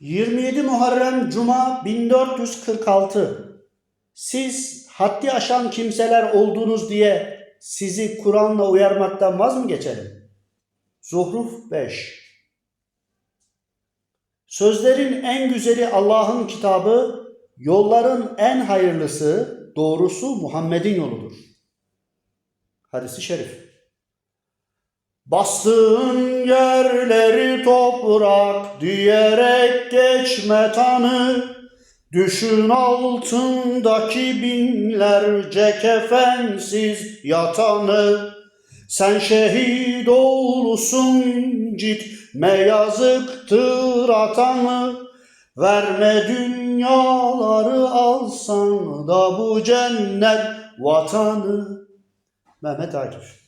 27 Muharrem Cuma 1446 Siz haddi aşan kimseler oldunuz diye sizi Kur'an'la uyarmaktan vaz mı geçelim? Zuhruf 5 Sözlerin en güzeli Allah'ın kitabı, yolların en hayırlısı, doğrusu Muhammed'in yoludur. Hadisi şerif. Bastığın yerleri toprak diyerek geçme tanı. Düşün altındaki binlerce kefensiz yatanı. Sen şehit olsun gitme yazıktır atanı. Verme dünyaları alsan da bu cennet vatanı. Mehmet Akif